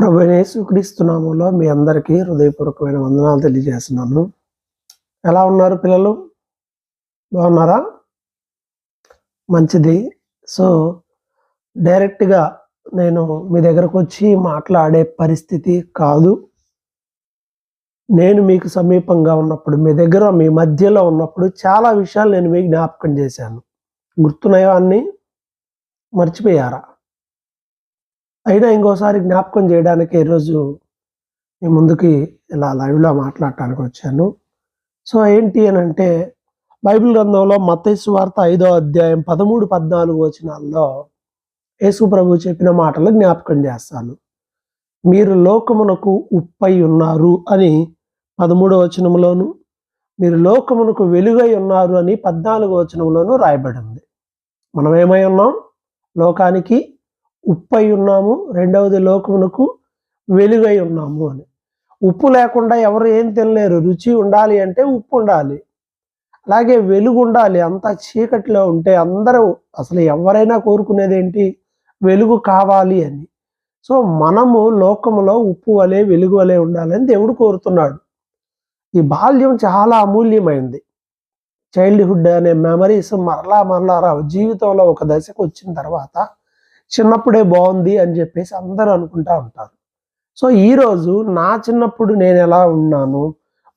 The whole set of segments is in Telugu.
ప్రభు యేసుక్రీస్తునామంలో మీ అందరికీ హృదయపూర్వకమైన వందనాలు తెలియజేస్తున్నాను. ఎలా ఉన్నారు పిల్లలు? బాగున్నారా? మంచిది. సో డైరెక్ట్గా నేను మీ దగ్గరకు వచ్చి మాట్లాడే పరిస్థితి కాదు. నేను మీకు సమీపంగా ఉన్నప్పుడు మీ దగ్గర మీ మధ్యలో ఉన్నప్పుడు చాలా విషయాలు నేను మీకు జ్ఞాపకం చేశాను. గుర్తున్నాయో అన్నీ? మర్చిపోయారా? అయినా ఇంకోసారి జ్ఞాపకం చేయడానికి ఈరోజు మీ ముందుకి ఇలా లైవ్లో మాట్లాడటానికి వచ్చాను. సో ఏంటి అని అంటే బైబిల్ గ్రంథంలో మత్తయి వార్త ఐదో అధ్యాయం పదమూడు పద్నాలుగు వచనాల్లో యేసు ప్రభు చెప్పిన మాటలు జ్ఞాపకం చేస్తాను. మీరు లోకమునకు ఉప్పై ఉన్నారు అని పదమూడవ వచనంలోను మీరు లోకమునకు వెలుగై ఉన్నారు అని పద్నాలుగో వచనంలోను రాయబడింది. మనం ఏమై ఉన్నాం? లోకానికి ఉప్పై ఉన్నాము రెండవది లోకమునకు వెలుగై ఉన్నాము అని. ఉప్పు లేకుండా ఎవరు ఏం తినలేరు రుచి ఉండాలి అంటే ఉప్పు ఉండాలి. అలాగే వెలుగు ఉండాలి అంత చీకటిలో ఉంటే అందరూ అసలు ఎవరైనా కోరుకునేది ఏంటి వెలుగు కావాలి అని. సో మనము లోకములో ఉప్పు వలె వెలుగు వలె ఉండాలని దేవుడు కోరుతున్నాడు. ఈ బాల్యం చాలా అమూల్యమైంది. చైల్డ్హుడ్ అనే మెమరీస్ మరలా మరలా రావు. జీవితంలో ఒక దశకు వచ్చిన తర్వాత చిన్నప్పుడే బాగుంది అని చెప్పేసి అందరూ అనుకుంటా ఉంటారు. సో ఈరోజు నా చిన్నప్పుడు నేను ఎలా ఉన్నాను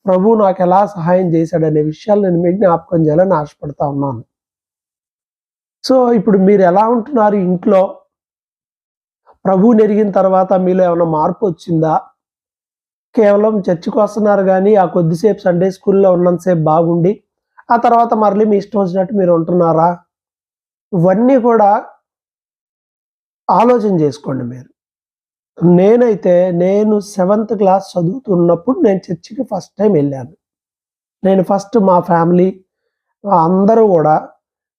ప్రభు నాకు ఎలా సహాయం చేశాడనే విషయాలు నేను మీకు జ్ఞాపకం చేయాలని ఆశపడతా ఉన్నాను. సో ఇప్పుడు మీరు ఎలా ఉంటున్నారు ఇంట్లో? ప్రభు నెరిగిన తర్వాత మీలో ఏమైనా మార్పు వచ్చిందా? కేవలం చర్చికి వస్తున్నారు కానీ ఆ కొద్దిసేపు సండే స్కూల్లో ఉన్నంతసేపు బాగుండి ఆ తర్వాత మరలి మీ ఇష్టం వచ్చినట్టు మీరు ఉంటున్నారా? ఇవన్నీ కూడా ఆలోచన చేసుకోండి మీరు. నేనైతే నేను సెవెంత్ క్లాస్ చదువుతున్నప్పుడు నేను చర్చికి ఫస్ట్ టైం వెళ్ళాను. నేను ఫస్ట్ మా ఫ్యామిలీ అందరూ కూడా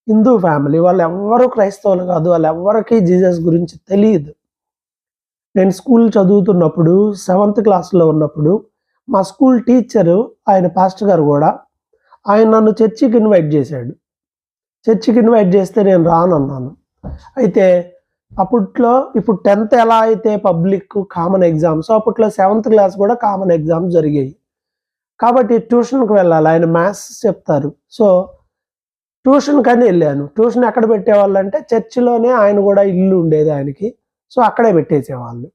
హిందూ ఫ్యామిలీ వాళ్ళు ఎవ్వరూ క్రైస్తవులు కాదు వాళ్ళు ఎవ్వరికీ జీసస్ గురించి తెలియదు నేను స్కూల్ చదువుతున్నప్పుడు సెవెంత్ క్లాస్లో ఉన్నప్పుడు మా స్కూల్ టీచరు ఆయన పాస్టర్ గారు కూడా ఆయన నన్ను చర్చికి ఇన్వైట్ చేశాడు. చర్చికి ఇన్వైట్ చేస్తే నేను రానన్నాను. అయితే అప్పట్లో ఇప్పుడు టెన్త్ ఎలా అయితే పబ్లిక్ కామన్ ఎగ్జామ్స్ అప్పట్లో సెవెంత్ క్లాస్ కూడా కామన్ ఎగ్జామ్స్ జరిగాయి. కాబట్టి ట్యూషన్కి వెళ్ళాలి. ఆయన మ్యాథ్స్ చెప్తారు. సో ట్యూషన్ కానీ వెళ్ళాను. ట్యూషన్ ఎక్కడ పెట్టేవాళ్ళు అంటే చర్చిలోనే ఆయన కూడా ఇల్లు ఉండేది ఆయనకి. సో అక్కడే పెట్టేసేవాళ్ళు.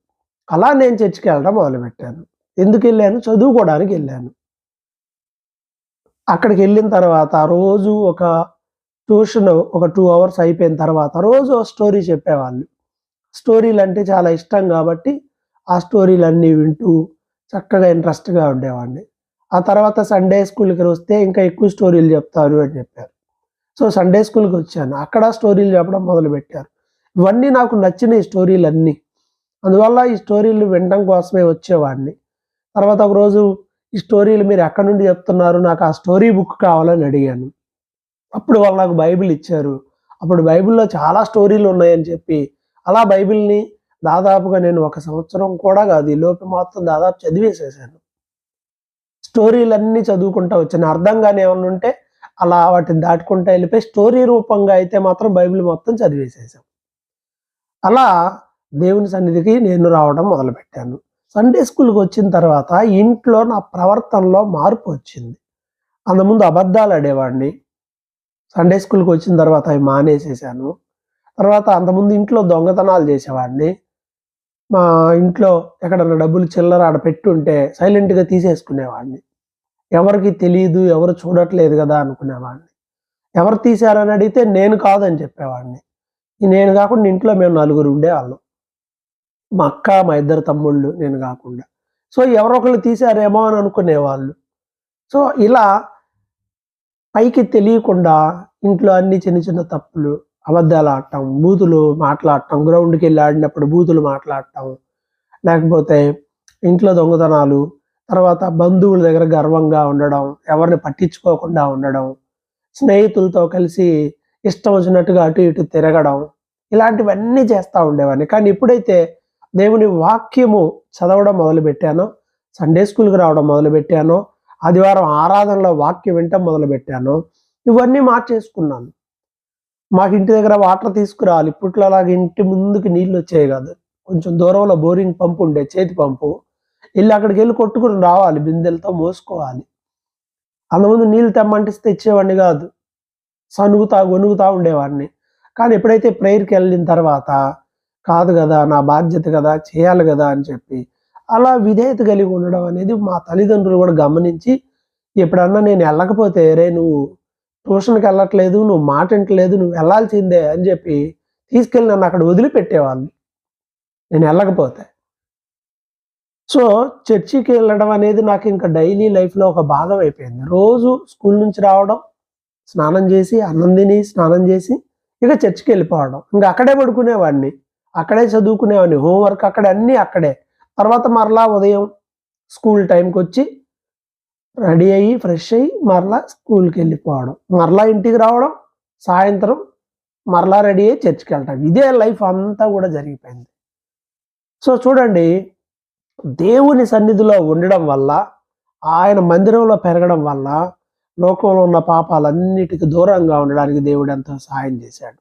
అలా నేను చర్చికి వెళ్ళడం మొదలుపెట్టాను. ఎందుకు వెళ్ళాను? చదువుకోవడానికి వెళ్ళాను. అక్కడికి వెళ్ళిన తర్వాత రోజు ఒక ట్యూషన్ ఒక టూ అవర్స్ అయిపోయిన తర్వాత రోజు స్టోరీ చెప్పేవాళ్ళు. స్టోరీలు అంటే చాలా ఇష్టం కాబట్టి ఆ స్టోరీలు అన్నీ వింటూ చక్కగా ఇంట్రెస్ట్గా ఉండేవాడిని. ఆ తర్వాత సండే స్కూల్కి వస్తే ఇంకా ఎక్కువ స్టోరీలు చెప్తారు అని చెప్పారు. సో సండే స్కూల్కి వచ్చాను. అక్కడ స్టోరీలు చెప్పడం మొదలు పెట్టారు ఇవన్నీ నాకు నచ్చిన ఈ స్టోరీలు అన్నీ అందువల్ల ఈ స్టోరీలు వినడం కోసమే వచ్చేవాడిని. తర్వాత ఒకరోజు ఈ స్టోరీలు మీరు ఎక్కడి నుండి చెప్తున్నారు? నాకు ఆ స్టోరీ బుక్ కావాలని అడిగాను. అప్పుడు వాళ్ళు నాకు బైబిల్ ఇచ్చారు. అప్పుడు బైబిల్లో చాలా స్టోరీలు ఉన్నాయని చెప్పి అలా బైబిల్ని దాదాపుగా నేను ఒక సంవత్సరం కూడా కాదు ఈ లోపు మొత్తం దాదాపు చదివేసేసాను. స్టోరీలన్నీ చదువుకుంటా వచ్చాను. అర్థం కానీ ఏమన్నా ఉంటే అలా వాటిని దాటుకుంటా వెళ్ళిపోయి స్టోరీ రూపంగా అయితే మాత్రం బైబిల్ మొత్తం చదివేసేసాం. అలా దేవుని సన్నిధికి నేను రావడం మొదలుపెట్టాను. సండే స్కూల్కి వచ్చిన తర్వాత ఇంట్లో నా ప్రవర్తనలో మార్పు వచ్చింది. అంతకుముందు అబద్ధాలు ఆడేవాడిని. సండే స్కూల్కి వచ్చిన తర్వాత అవి మానేసేసాను. తర్వాత అంతకుముందు ఇంట్లో దొంగతనాలు చేసేవాడిని. మా ఇంట్లో ఎక్కడన్నా డబ్బులు చిల్లర ఆడ పెట్టుంటే సైలెంట్గా తీసేసుకునేవాడిని. ఎవరికి తెలియదు ఎవరు చూడట్లేదు కదా అనుకునేవాడిని. ఎవరు తీశారని అడిగితే నేను కాదని చెప్పేవాడిని. నేను కాకుండా ఇంట్లో మేము నలుగురు ఉండేవాళ్ళం. మా అక్క మా ఇద్దరు తమ్ముళ్ళు నేను కాకుండా. సో ఎవరొకళ్ళు తీశారేమో అని అనుకునేవాళ్ళు. సో ఇలా పైకి తెలియకుండా ఇంట్లో అన్ని చిన్న చిన్న తప్పులు అబద్ధాలు ఆడటం బూతులు మాట్లాడటం గ్రౌండ్కి వెళ్ళి ఆడినప్పుడు బూతులు మాట్లాడటం లేకపోతే ఇంట్లో దొంగతనాలు తర్వాత బంధువుల దగ్గర గర్వంగా ఉండడం ఎవరిని పట్టించుకోకుండా ఉండడం స్నేహితులతో కలిసి ఇష్టం వచ్చినట్టుగా అటు ఇటు తిరగడం ఇలాంటివన్నీ చేస్తూ ఉండేవాడిని. కానీ ఇప్పుడైతే దేవుని వాక్యము చదవడం మొదలుపెట్టానో సండే స్కూల్కి రావడం మొదలుపెట్టానో ఆదివారం ఆరాధనలో వాక్యం వింటం మొదలుపెట్టాను. ఇవన్నీ మార్చేసుకున్నాను. మాకు ఇంటి దగ్గర వాటర్ తీసుకురావాలి. ఇప్పట్లో అలాగే ఇంటి ముందుకు నీళ్ళు వచ్చాయి కాదు. కొంచెం దూరంలో బోరింగ్ పంపు ఉండే చేతి పంపు. వెళ్ళి అక్కడికి వెళ్ళి కొట్టుకుని రావాలి. బిందెలతో మోసుకోవాలి. అంతకుముందు నీళ్ళు తెమ్మంటే తెచ్చేవాడిని కాదు. సనుగుతా గొనుగుతా ఉండేవాడిని. కానీ ఎప్పుడైతే ప్రేయర్కి వెళ్ళిన తర్వాత కాదు కదా నా బాధ్యత కదా చేయాలి కదా అని చెప్పి అలా విధేయత కలిగి ఉండడం అనేది మా తల్లిదండ్రులు కూడా గమనించి ఎప్పుడన్నా నేను వెళ్ళకపోతే రే నువ్వు ట్యూషన్కి వెళ్ళట్లేదు నువ్వు మాట వింటలేదు నువ్వు వెళ్ళాల్సిందే అని చెప్పి తీసుకెళ్ళి నన్ను అక్కడ వదిలిపెట్టేవాళ్ళు. నేను వెళ్ళకపోతే. సో చర్చికి వెళ్ళడం అనేది నాకు ఇంకా డైలీ లైఫ్లో ఒక భాగం అయిపోయింది. రోజు స్కూల్ నుంచి రావడం స్నానం చేసి అన్నం తిని స్నానం చేసి ఇక చర్చికి వెళ్ళిపోవడం. ఇంకా అక్కడే పడుకునేవాడిని. అక్కడే చదువుకునేవాడిని. హోంవర్క్ అక్కడే అన్నీ అక్కడే. తర్వాత మరలా ఉదయం స్కూల్ టైంకి వచ్చి రెడీ అయ్యి ఫ్రెష్ అయ్యి మరలా స్కూల్కి వెళ్ళిపోవడం మరలా ఇంటికి రావడం సాయంత్రం మరలా రెడీ అయ్యి చర్చికి వెళ్ళటం ఇదే లైఫ్ అంతా కూడా జరిగిపోయింది. సో చూడండి దేవుని సన్నిధిలో ఉండడం వల్ల ఆయన మందిరంలో పెరగడం వల్ల లోకంలో ఉన్న పాపాలన్నిటికీ దూరంగా ఉండడానికి దేవుడు ఎంతో సహాయం చేశాడు.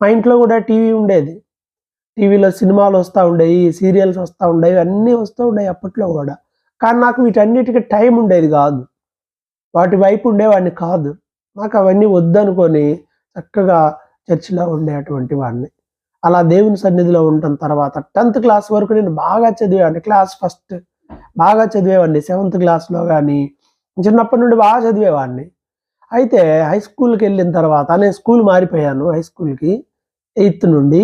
మా ఇంట్లో కూడా టీవీ ఉండేది. టీవీలో సినిమాలు వస్తూ ఉండేవి సీరియల్స్ వస్తూ ఉండేవి అన్నీ వస్తూ ఉండేవి అప్పట్లో కూడా. కానీ నాకు వీటన్నిటికీ టైం ఉండేది కాదు. వాటి వైపు ఉండేవాడిని కాదు. నాకు అవన్నీ వద్దనుకొని చక్కగా చర్చిలో ఉండేటువంటి వాడిని. అలా దేవుని సన్నిధిలో ఉండటం తర్వాత టెన్త్ క్లాస్ వరకు నేను బాగా చదివేవాడిని క్లాస్ ఫస్ట్ బాగా చదివేవాడిని సెవెంత్ క్లాస్లో కానీ చిన్నప్పటి నుండి బాగా చదివేవాడిని. అయితే హై స్కూల్కి వెళ్ళిన తర్వాత నేను స్కూల్ మారిపోయాను హై స్కూల్కి ఎయిత్ నుండి.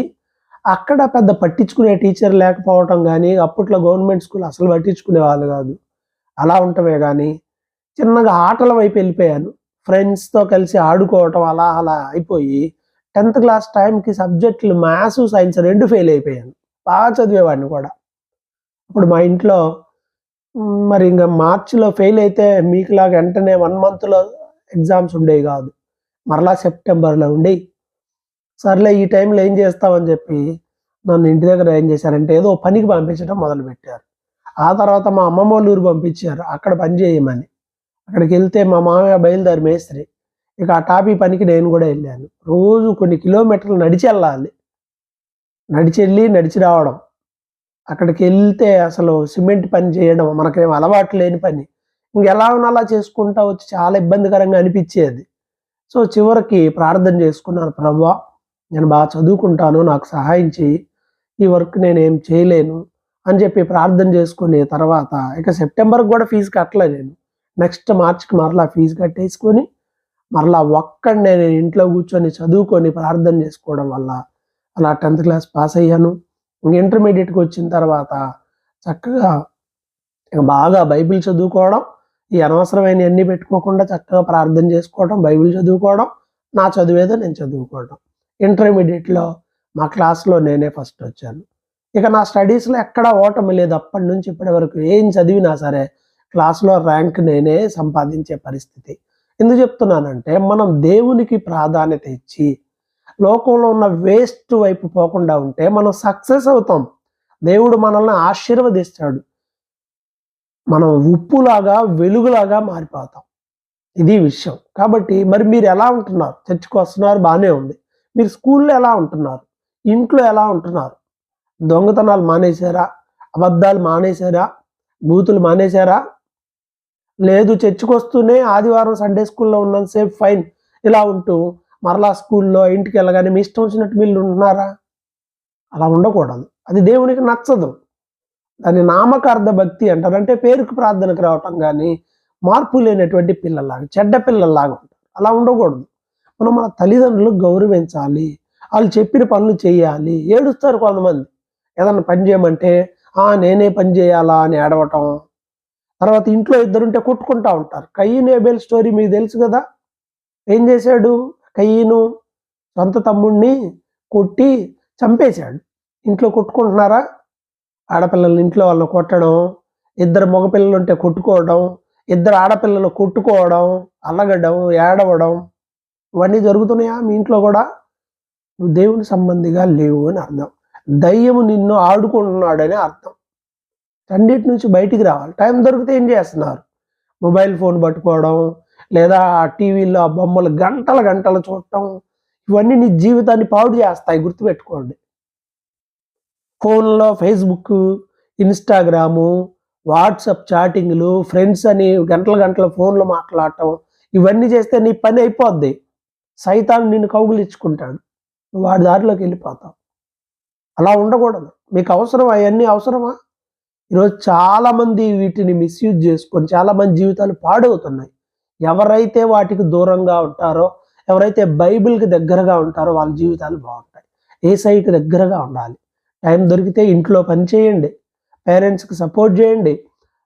అక్కడ పెద్ద పట్టించుకునే టీచర్ లేకపోవటం కానీ అప్పట్లో గవర్నమెంట్ స్కూల్ అసలు పట్టించుకునే వాళ్ళు కాదు. అలా ఉంటమే కానీ చిన్నగా ఆటల వైపు వెళ్ళిపోయాను. ఫ్రెండ్స్తో కలిసి ఆడుకోవటం అలా అలా అయిపోయి టెన్త్ క్లాస్ టైంకి సబ్జెక్టులు మ్యాథ్స్ సైన్స్ రెండు ఫెయిల్ అయిపోయాను. బాగా చదివేవాడిని కూడా. అప్పుడు మా ఇంట్లో మరి ఇంకా మార్చిలో ఫెయిల్ అయితే మీకులాగా వెంటనే వన్ మంత్లో ఎగ్జామ్స్ ఉండేవి కాదు. మరలా సెప్టెంబర్లో ఉండేవి సర్లే ఈ టైంలో ఏం చేస్తామని చెప్పి నన్ను ఇంటి దగ్గర ఏం చేశారంటే ఏదో పనికి పంపించడం మొదలుపెట్టారు. ఆ తర్వాత మా అమ్మమ్మ వాళ్ళ ఊరు పంపించారు అక్కడ పని చేయమని. అక్కడికి వెళ్తే మా మామయ్య బయలుదేరి మేస్త్రి. ఇక ఆ టాపీ పనికి నేను కూడా వెళ్ళాను. రోజు కొన్ని కిలోమీటర్లు నడిచి వెళ్ళాలి. నడిచి వెళ్ళి నడిచి రావడం. అక్కడికి వెళ్తే అసలు సిమెంట్ పని చేయడం మనకేం అలవాటు లేని పని. ఇంకెలా ఉన్నా అలా చేసుకుంటా వచ్చి చాలా ఇబ్బందికరంగా అనిపించేది. సో చివరికి ప్రార్థన చేసుకున్నాను ప్రభా నేను బాగా చదువుకుంటాను నాకు సహాయం చేయి ఈ వర్క్ నేనేం చేయలేను అని చెప్పి ప్రార్థన చేసుకుని తర్వాత ఇక సెప్టెంబర్కి కూడా ఫీజు కట్టలే నేను. నెక్స్ట్ మార్చ్కి మరలా ఫీజు కట్టేసుకొని మరలా ఒక్కడి నేను ఇంట్లో కూర్చొని చదువుకొని ప్రార్థన చేసుకోవడం వల్ల అలా టెన్త్ క్లాస్ పాస్ అయ్యాను. ఇంటర్మీడియట్కి వచ్చిన తర్వాత చక్కగా ఇక బాగా బైబిల్ చదువుకోవడం ఈ అనవసరమైన అన్ని పెట్టుకోకుండా చక్కగా ప్రార్థన చేసుకోవడం బైబిల్ చదువుకోవడం నా చదువేదో నేను చదువుకోవడం. ఇంటర్మీడియట్లో మా క్లాస్లో నేనే ఫస్ట్ వచ్చాను. ఇక నా స్టడీస్లో ఎక్కడా ఓటమి లేదు. అప్పటి నుంచి ఇప్పటి వరకు ఏం చదివినా సరే క్లాస్లో ర్యాంక్ నేనే సంపాదించే పరిస్థితి. ఎందుకు చెప్తున్నానంటే మనం దేవునికి ప్రాధాన్యత ఇచ్చి లోకంలో ఉన్న వేస్ట్ వైపు పోకుండా ఉంటే మనం సక్సెస్ అవుతాం. దేవుడు మనల్ని ఆశీర్వదిస్తాడు. మనం ఉప్పులాగా వెలుగులాగా మారిపోతాం. ఇది విషయం. కాబట్టి మరి మీరు ఎలా ఉంటున్నారు? చర్చికి వస్తున్నారు బాగానే ఉంది. మీరు స్కూల్లో ఎలా ఉంటున్నారు? ఇంట్లో ఎలా ఉంటున్నారు? దొంగతనాలు మానేశారా? అబద్ధాలు మానేశారా? బూతులు మానేశారా? లేదు చర్చికి వస్తూనే ఆదివారం సండే స్కూల్లో ఉన్నాను సేఫ్ ఫైన్. ఇలా ఉంటూ మరలా స్కూల్లో ఇంటికి వెళ్ళగానే మీ ఇష్టం వచ్చినట్టు వీళ్ళు ఉంటున్నారా? అలా ఉండకూడదు. అది దేవునికి నచ్చదు. దాని నామకార్థ భక్తి అంటారు. అంటే పేరుకు ప్రార్థనకు రావటం కానీ మార్పు లేనటువంటి పిల్లల్లాగా చెడ్డ పిల్లల్లాగా ఉంటారు. అలా ఉండకూడదు. మనం మన తల్లిదండ్రులకు గౌరవించాలి. వాళ్ళు చెప్పిన పనులు చేయాలి. ఏడుస్తారు కొంతమంది. ఏదన్నా పని చేయమంటే ఆ నేనే పని చేయాలా? అని ఏడవటం. తర్వాత ఇంట్లో ఇద్దరుంటే కొట్టుకుంటా ఉంటారు. కయ్యను ఏబేల్ స్టోరీ మీకు తెలుసు కదా? ఏం చేశాడు? కయ్యను సొంత తమ్ముడిని కొట్టి చంపేశాడు. ఇంట్లో కొట్టుకుంటున్నారా? ఆడపిల్లలు ఇంట్లో వాళ్ళని కొట్టడం ఇద్దరు మగపిల్లలు ఉంటే కొట్టుకోవడం ఇద్దరు ఆడపిల్లలు కొట్టుకోవడం అల్లగడం ఏడవడం ఇవన్నీ జరుగుతున్నాయా? మీ ఇంట్లో కూడా? నువ్వు దేవుని సంబంధిగా లేవు అని అర్థం. దయ్యము నిన్ను ఆడుకుంటున్నాడని అర్థం. అన్నిటి నుంచి బయటికి రావాలి. టైం దొరికితే ఏం చేస్తున్నారు? మొబైల్ ఫోన్ పట్టుకోవడం లేదా టీవీలో బొమ్మలు గంటల గంటలు చూడటం ఇవన్నీ నీ జీవితాన్ని పాడు చేస్తాయి. గుర్తుపెట్టుకోండి. ఫోన్లో ఫేస్బుక్ ఇన్స్టాగ్రాము వాట్సప్ చాటింగ్లు ఫ్రెండ్స్ అని గంటల గంటల ఫోన్లో మాట్లాడటం ఇవన్నీ చేస్తే నీ పని అయిపోద్ది. సైతాన్ నిన్ను కౌగులించుకుంటాడు. నువ్వు వాడి దారిలోకి వెళ్ళిపోతావు. అలా ఉండకూడదు. మీకు అవసరం అవన్నీ అవసరమా? ఈరోజు చాలామంది వీటిని మిస్యూజ్ చేసుకొని చాలామంది జీవితాలు పాడవుతున్నాయి. ఎవరైతే వాటికి దూరంగా ఉంటారో ఎవరైతే బైబిల్కి దగ్గరగా ఉంటారో వాళ్ళ జీవితాలు బాగుంటాయి. ఏసైకి దగ్గరగా ఉండాలి. టైం దొరికితే ఇంట్లో పని చేయండి. పేరెంట్స్కి సపోర్ట్ చేయండి.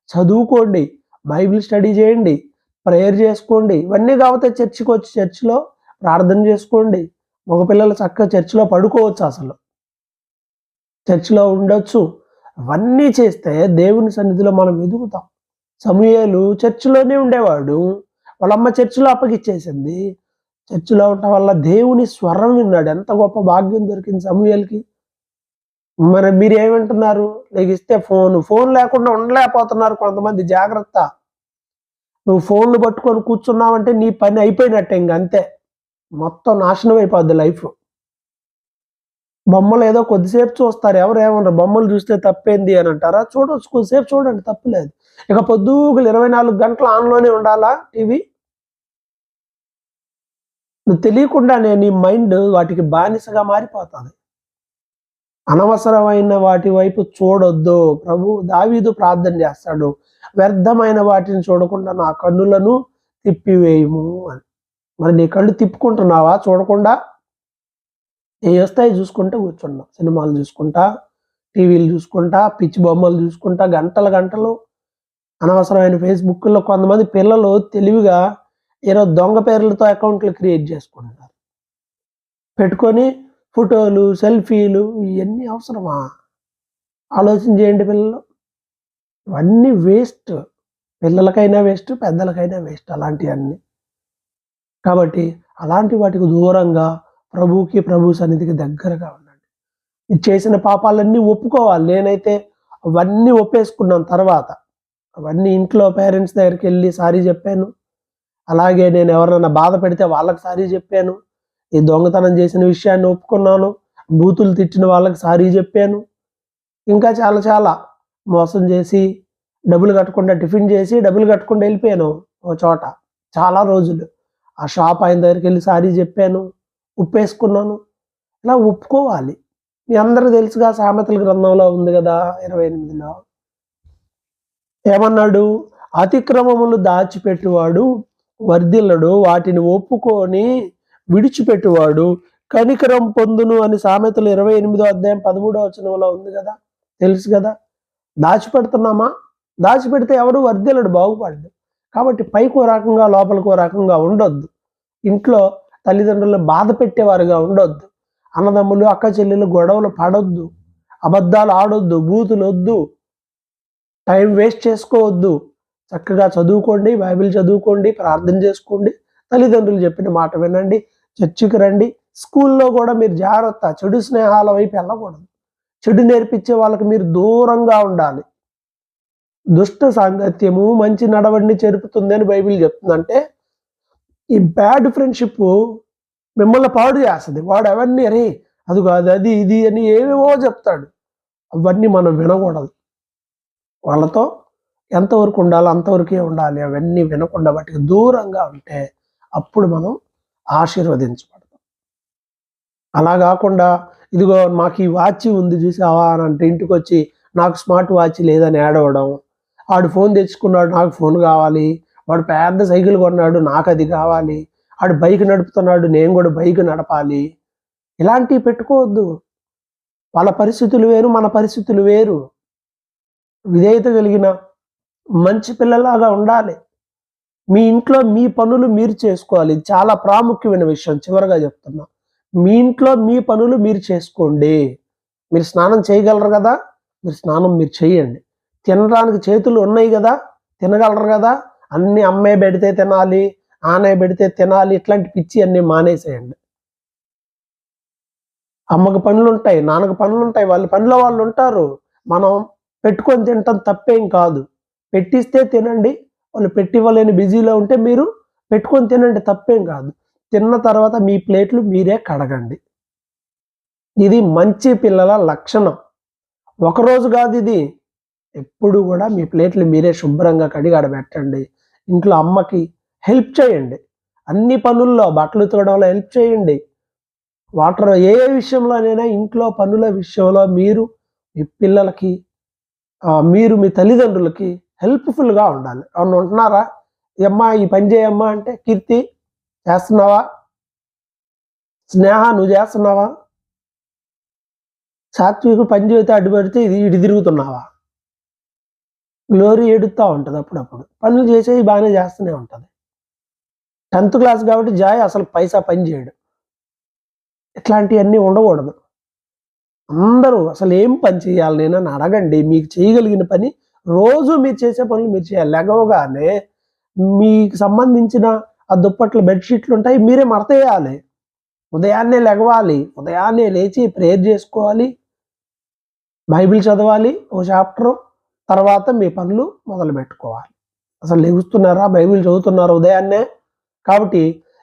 చదువుకోండి. బైబిల్ స్టడీ చేయండి. ప్రేయర్ చేసుకోండి. ఇవన్నీ కాకపోతే చర్చికి వచ్చి చర్చిలో ప్రార్థన చేసుకోండి. మగపిల్లలు చక్కగా చర్చిలో పడుకోవచ్చు అసలు. చర్చిలో ఉండొచ్చు. అవన్నీ చేస్తే దేవుని సన్నిధిలో మనం ఎదుగుతాం. సమూహలు చర్చిలోనే ఉండేవాడు. వాళ్ళమ్మ చర్చిలో అప్పగిచ్చేసింది. చర్చిలో ఉండటం వల్ల దేవుని స్వరం విన్నాడు. ఎంత గొప్ప భాగ్యం దొరికింది సమూహలకి మరి మీరు ఏమంటున్నారు ఇస్తే ఫోన్. ఫోన్ లేకుండా ఉండలేకపోతున్నారు కొంతమంది. జాగ్రత్త. నువ్వు ఫోన్లు పట్టుకొని కూర్చున్నావంటే నీ పని అయిపోయినట్టే ఇంకంతే మొత్తం నాశనం అయిపోద్ది లైఫ్. బొమ్మలు ఏదో కొద్దిసేపు చూస్తారు ఎవరు ఏమన్నారు బొమ్మలు చూస్తే తప్పేంది అని అంటారా? చూడవచ్చు కొద్దిసేపు చూడండి తప్పులేదు ఇక పొద్దుగులు ఇరవై నాలుగు గంటలు ఆన్లోనే ఉండాలా టీవీ? నువ్వు తెలియకుండానే నీ మైండ్ వాటికి బానిసగా మారిపోతుంది. అనవసరమైన వాటి వైపు చూడొద్దు. ప్రభు దావీదు ప్రార్థన చేస్తాడు. వ్యర్థమైన వాటిని చూడకుండా నా కన్నులను తిప్పివేయము అని. మరి నీ కళ్ళు తిప్పుకుంటున్నావా? చూడకుండా ఏ వస్తాయి చూసుకుంటే కూర్చున్నాం. సినిమాలు చూసుకుంటా టీవీలు చూసుకుంటా పిచ్చి బొమ్మలు చూసుకుంటా గంటలు గంటలు అనవసరమైన ఫేస్బుక్లో కొంతమంది పిల్లలు తెలివిగా ఏదో దొంగ పేర్లతో అకౌంట్లు క్రియేట్ చేసుకుంటున్నారు. పెట్టుకొని ఫోటోలు సెల్ఫీలు ఇవన్నీ అవసరమా? ఆలోచన చేయండి పిల్లలు. ఇవన్నీ వేస్ట్. పిల్లలకైనా వేస్ట్ పెద్దలకైనా వేస్ట్ అలాంటివన్నీ. కాబట్టి అలాంటి వాటికి దూరంగా ప్రభువుకి ప్రభు సన్నిధికి దగ్గరగా ఉండండి. ఇది చేసిన పాపాలన్నీ ఒప్పుకోవాలి. నేనైతే అవన్నీ ఒప్పేసుకున్నాను తర్వాత. అవన్నీ ఇంట్లో పేరెంట్స్ దగ్గరికి వెళ్ళి సారీ చెప్పాను. అలాగే నేను ఎవరైనా బాధ పెడితే వాళ్ళకి సారీ చెప్పాను. ఈ దొంగతనం చేసిన విషయాన్ని ఒప్పుకున్నాను. బూతులు తిట్టిన వాళ్ళకి సారీ చెప్పాను. ఇంకా చాలా చాలా మోసం చేసి డబ్బులు కట్టకుండా టిఫిన్ చేసి డబ్బులు కట్టకుండా వెళ్ళిపోయాను ఓ చోట. చాలా రోజులు. ఆ షాప్ ఆయన దగ్గరికి వెళ్ళి సారీ చెప్పాను ఉప్పేసుకున్నాను. ఇలా ఒప్పుకోవాలి. మీ అందరూ తెలుసుగా సామెతల గ్రంథంలో ఉంది కదా ఇరవై ఎనిమిదిలో. ఏమన్నాడు? అతిక్రమములు దాచిపెట్టువాడు వర్ధిల్లడు వాటిని ఒప్పుకొని విడిచిపెట్టువాడు కనికరం పొందును అని సామెతలు ఇరవై ఎనిమిదో అధ్యాయం పదమూడో వచనంలో ఉంది కదా? తెలుసు కదా? దాచిపెడుతున్నామా? దాచిపెడితే ఎవరు వర్ధిల్లడు బాగుపడ్డు. కాబట్టి పైకో రకంగా లోపలికో రకంగా ఉండొద్దు. ఇంట్లో తల్లిదండ్రులు బాధ పెట్టేవారుగా ఉండొద్దు. అన్నదమ్ములు అక్క చెల్లెలు గొడవలు పడొద్దు. అబద్ధాలు ఆడొద్దు బూతులు వద్దు. టైం వేస్ట్ చేసుకోవద్దు. చక్కగా చదువుకోండి బైబిల్ చదువుకోండి ప్రార్థన చేసుకోండి. తల్లిదండ్రులు చెప్పిన మాట వినండి చర్చికి రండి. స్కూల్లో కూడా మీరు జాగ్రత్త చెడు స్నేహాల వైపు వెళ్ళకూడదు. చెడు నేర్పించే వాళ్ళకి మీరు దూరంగా ఉండాలి. దుష్ట సాంగత్యము మంచి నడవడిని చెరుపుతుందని బైబిల్ చెప్తుందంటే ఈ బ్యాడ్ ఫ్రెండ్షిప్ మిమ్మల్ని పాడు చేస్తుంది. వాడు అవన్నీ అరే అది కాదు అది ఇది అని ఏవేవో చెప్తాడు. అవన్నీ మనం వినకూడదు. వాళ్ళతో ఎంతవరకు ఉండాలో అంతవరకే ఉండాలి. అవన్నీ వినకుండా వాటికి దూరంగా ఉంటే అప్పుడు మనం ఆశీర్వదించబడతాం. అలా కాకుండా ఇదిగో మాకు ఈ వాచ్ ఉంది చూసావా అని అంటే ఇంటికి వచ్చి నాకు స్మార్ట్ వాచ్ లేదని ఏడవడం ఆడు ఫోన్ తెచ్చుకున్నాడు నాకు ఫోన్ కావాలి. వాడు పెద్ద సైకిల్ కొన్నాడు నాకు అది కావాలి. వాడు బైక్ నడుపుతున్నాడు నేను కూడా బైక్ నడపాలి. ఇలాంటివి పెట్టుకోవద్దు. వాళ్ళ పరిస్థితులు వేరు మన పరిస్థితులు వేరు. విధేయత కలిగిన మంచి పిల్లలాగా ఉండాలి. మీ ఇంట్లో మీ పనులు మీరు చేసుకోవాలి. చాలా ప్రాముఖ్యమైన విషయం చివరిగా చెప్తున్నా. మీ ఇంట్లో మీ పనులు మీరు చేసుకోండి. మీరు స్నానం చేయగలరు కదా? మీరు స్నానం మీరు చేయండి. తినడానికి చేతులు ఉన్నాయి కదా? తినగలరు కదా? అన్ని అమ్మే పెడితే తినాలి ఆనే పెడితే తినాలి ఇట్లాంటి పిచ్చి అన్ని మానేసేయండి. అమ్మకు పనులు ఉంటాయి నాన్నకు పనులు ఉంటాయి వాళ్ళ పనిలో వాళ్ళు ఉంటారు. మనం పెట్టుకొని తినటం తప్పేం కాదు. పెట్టిస్తే తినండి వాళ్ళు పెట్టివ్వలేని బిజీలో ఉంటే మీరు పెట్టుకొని తినండి తప్పేం కాదు. తిన్న తర్వాత మీ ప్లేట్లు మీరే కడగండి. ఇది మంచి పిల్లల లక్షణం. ఒకరోజు కాదు ఇది. ఎప్పుడు కూడా మీ ప్లేట్లు మీరే శుభ్రంగా కడిగాడ పెట్టండి ఇంట్లో అమ్మకి హెల్ప్ చేయండి. అన్ని పనుల్లో బట్టలు ఉతకడంలో హెల్ప్ చేయండి. వాటర్ ఏ విషయంలోనైనా ఇంట్లో పనుల విషయంలో మీరు మీ పిల్లలకి మీరు మీ తల్లిదండ్రులకి హెల్ప్ఫుల్గా ఉండాలి. అవును ఉంటున్నారా? అమ్మా ఈ పని చేయమ్మా అంటే కీర్తి చేస్తున్నావా? స్నేహ నువ్వు చేస్తున్నావా? సాత్వికు పని చేస్తే అడ్డుపడితే ఇది ఇటు తిరుగుతున్నావా? లోరీ ఎడుతూ ఉంటుంది అప్పుడప్పుడు. పనులు చేసేవి బాగానే చేస్తూనే ఉంటుంది. టెన్త్ క్లాస్ కాబట్టి జాయ్ అసలు పైసా పని చేయడు. ఇట్లాంటివన్నీ ఉండకూడదు. అందరూ అసలు ఏం పని చేయాలి నేను అని అడగండి. మీకు చేయగలిగిన పని రోజు మీరు చేసే పనులు మీరు చేయాలి. లెగవగానే మీకు సంబంధించిన ఆ దుప్పట్లు బెడ్షీట్లు ఉంటాయి మీరే మడతేయాలి ఉదయాన్నే లెగవాలి. ఉదయాన్నే లేచి ప్రేయర్ చేసుకోవాలి. బైబిల్ చదవాలి. ఓ చాప్టర్. తర్వాత మీ పనులు మొదలు పెట్టుకోవాలి అసలు లెగుస్తున్నారా? బైబిల్ చదువుతున్నారా? ఉదయాన్నే? కాబట్టి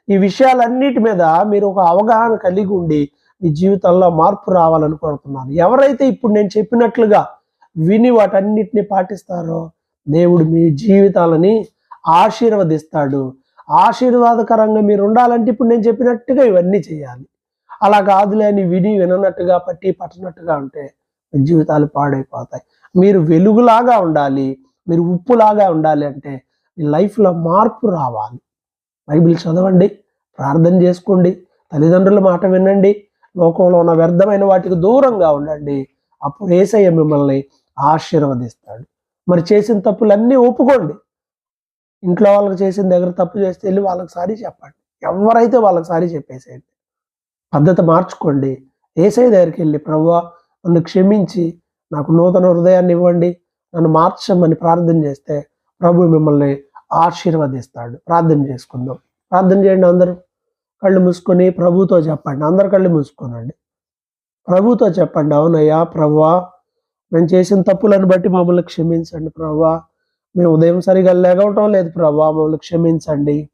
ఈ విషయాలన్నిటి మీద మీరు ఒక అవగాహన కలిగి ఉండి మీ జీవితంలో మార్పు రావాలని కోరుతున్నాను. ఎవరైతే ఇప్పుడు నేను చెప్పినట్లుగా విని వాటన్నిటిని పాటిస్తారో దేవుడు మీ జీవితాలని ఆశీర్వదిస్తాడు. ఆశీర్వాదకరంగా మీరు ఉండాలంటే ఇప్పుడు నేను చెప్పినట్టుగా ఇవన్నీ చేయాలి. అలా కాదులే అని విని విననట్టుగా పట్టి పట్టనట్టుగా ఉంటే మీ జీవితాలు పాడైపోతాయి. మీరు వెలుగులాగా ఉండాలి మీరు ఉప్పులాగా ఉండాలి అంటే మీ లైఫ్లో మార్పు రావాలి. బైబిల్ చదవండి ప్రార్థన చేసుకోండి తల్లిదండ్రుల మాట వినండి లోకంలో ఉన్న వ్యర్థమైన వాటికి దూరంగా ఉండండి. అప్పుడు ఏసయ్య మిమ్మల్ని ఆశీర్వదిస్తాడు. మరి చేసిన తప్పులన్నీ ఒప్పుకోండి. ఇంట్లో వాళ్ళకి చేసిన దగ్గర తప్పు చేస్తే వెళ్ళి వాళ్ళకి సారీ చెప్పండి. ఎవరైతే వాళ్ళకి సారీ చెప్పేసేయండి. పద్ధతి మార్చుకోండి. ఏసై దగ్గరికి వెళ్ళి ప్రభువా నన్ను క్షమించి నాకు నూతన హృదయాన్ని ఇవ్వండి. నన్ను మార్చమని ప్రార్థన చేస్తే ప్రభు మిమ్మల్ని ఆశీర్వదిస్తాడు. ప్రార్థన చేసుకుందాం. ప్రార్థన చేయండి అందరూ. కళ్ళు మూసుకొని ప్రభుతో చెప్పండి. అందరు కళ్ళు మూసుకోనండి. ప్రభుతో చెప్పండి. అవునయ్యా ప్రవ్వా మేము చేసిన తప్పులను బట్టి మమ్మల్ని క్షమించండి ప్రవ్వా. మేము ఉదయం సరిగా లేగవటం లేదు ప్రభా మమ్మల్ని క్షమించండి.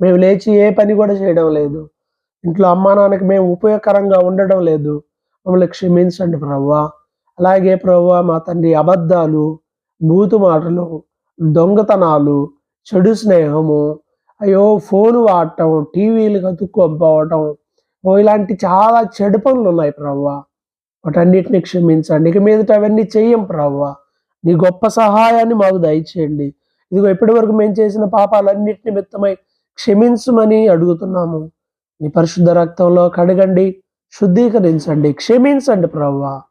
మేము లేచి ఏ పని కూడా చేయడం లేదు. ఇంట్లో అమ్మా నాన్నకి మేము ఉపయోగకరంగా ఉండడం లేదు. మమ్మల్ని క్షమించండి ప్రభా అలాగే ప్రభు మా తండ్రి అబద్ధాలు బూతు మాటలు దొంగతనాలు చెడు స్నేహము అయ్యో ఫోన్ వాడటం టీవీలు కతుక్కోపోవటం ఓ ఇలాంటి చాలా చెడు పనులు ఉన్నాయి ప్రవ్వా. వాటన్నిటిని క్షమించండి. ఇక మీదట అవన్నీ చెయ్యం ప్రవ్వా. నీ గొప్ప సహాయాన్ని మాకు దయచేయండి. ఇదిగో ఇప్పటి వరకు మేము చేసిన పాపాలన్నింటిని మిత్తమై క్షమించమని అడుగుతున్నాము. నీ పరిశుద్ధ రక్తంలో కడగండి శుద్ధీకరించండి. క్షమించండి ప్రవ్వా.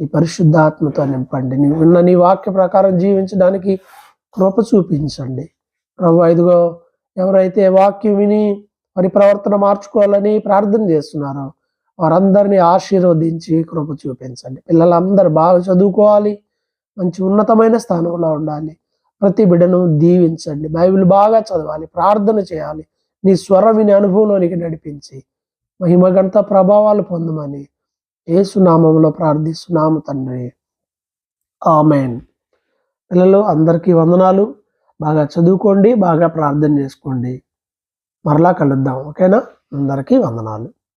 నీ పరిశుద్ధాత్మతో నింపండి. నీ ఉన్న నీ వాక్య ప్రకారం జీవించడానికి కృప చూపించండి. ప్రభు ఐదుగో ఎవరైతే వాక్యం విని వారి ప్రవర్తన మార్చుకోవాలని ప్రార్థన చేస్తున్నారో వారందరినీ ఆశీర్వదించి కృప చూపించండి. పిల్లలందరూ బాగా చదువుకోవాలి. మంచి ఉన్నతమైన స్థానంలో ఉండాలి. ప్రతి బిడ్డను దీవించండి. బైబిల్ బాగా చదవాలి. ప్రార్థన చేయాలి. నీ స్వరం విని అనుభవంలోనికి నడిపించి మహిమగంత ప్రభావాలు పొందమని ఏసునామంలో ప్రార్థిస్తున్నాము తండ్రి. ఆమెన్. పిల్లలు అందరికీ వందనాలు. బాగా చదువుకోండి బాగా ప్రార్థన చేసుకోండి. మరలా కలుద్దాం ఓకేనా? అందరికీ వందనాలు.